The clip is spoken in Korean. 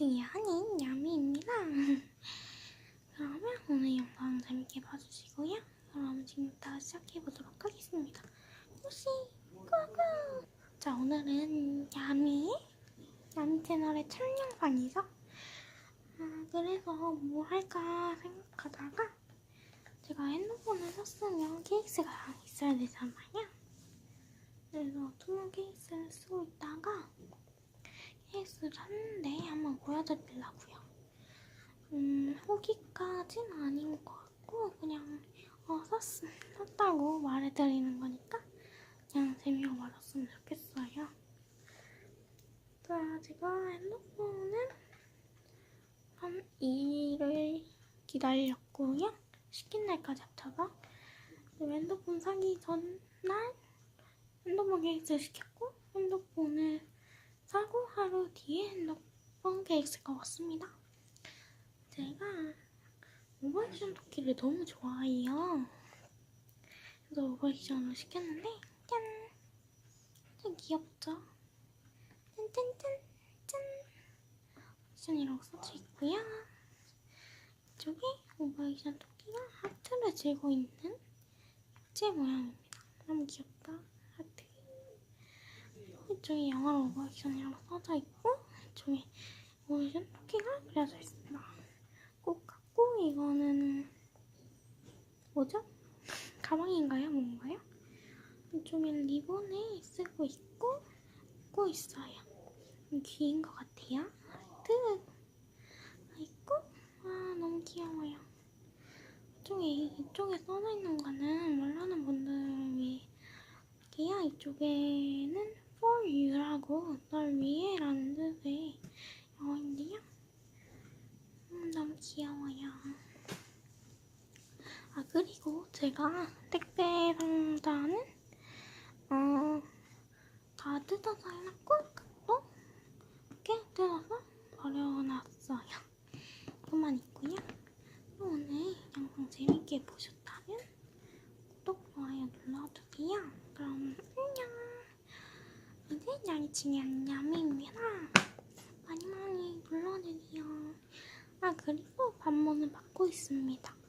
중이 아닌 야미입니다. 그러면 오늘 영상 재밌게 봐주시고요. 그럼 지금부터 시작해보도록 하겠습니다. 혹시 꾸꾸! 자 오늘은 야미 야미 채널의 첫 영상이죠. 아, 그래서 뭐 할까 생각하다가 제가 핸드폰을 샀으면 케이스가 있어야 되잖아요. 그래서 투명 케이스를 쓰고 있다가 케이스를 샀는데 한번 보여드리려고요. 음, 후기까진 아닌 것 같고 그냥 어, 샀, 샀다고 말해드리는 거니까 그냥 재미로 말았으면 좋겠어요. 자, 제가 핸드폰은 한 2일을 기다렸고요. 시킨 날까지 합쳐서 핸드폰 사기 전날 핸드폰 케이스를 시켰고 핸드폰을 사고 하루 뒤에 핸드폰 케이스가 왔습니다. 제가 오버액션 토끼를 너무 좋아해요. 그래서 오버액션으로 시켰는데 짠! 좀 귀엽죠? 짠짠짠! 짠! 액션이라고 써져 있고요. 이쪽에 오버액션 토끼가 하트를 쥐고 있는 액체 모양입니다. 너무 귀엽다. 이쪽에 영어로 오버액션이라고 써져 있고 이쪽에 오버액션 토끼가 그려져 있습니다. 꼭 갖고 이거는 뭐죠? 가방인가요? 뭔가요? 이쪽에 리본을 쓰고 있고 꽂고 있어요. 귀인 것 같아요. 하트. 있고 아 너무 귀여워요. 이쪽에 이쪽에 써져 있는 거는 모르는 분들 위해게요. 이쪽에는 널 위해 라는 뜻의 영어인데요. 음, 너무 귀여워요. 아 그리고 제가 택배 상자는 어, 다 뜯어서 해놨고 또 이렇게 뜯어서 버려놨어요. 그만 있고요. 또 오늘 영상 재밌게 보셨다면 구독, 좋아요 눌러주세요. 그럼 이제 양치이 안녕입니다. 많이 많이 눌러주세요. 아 그리고 반문을 받고 있습니다.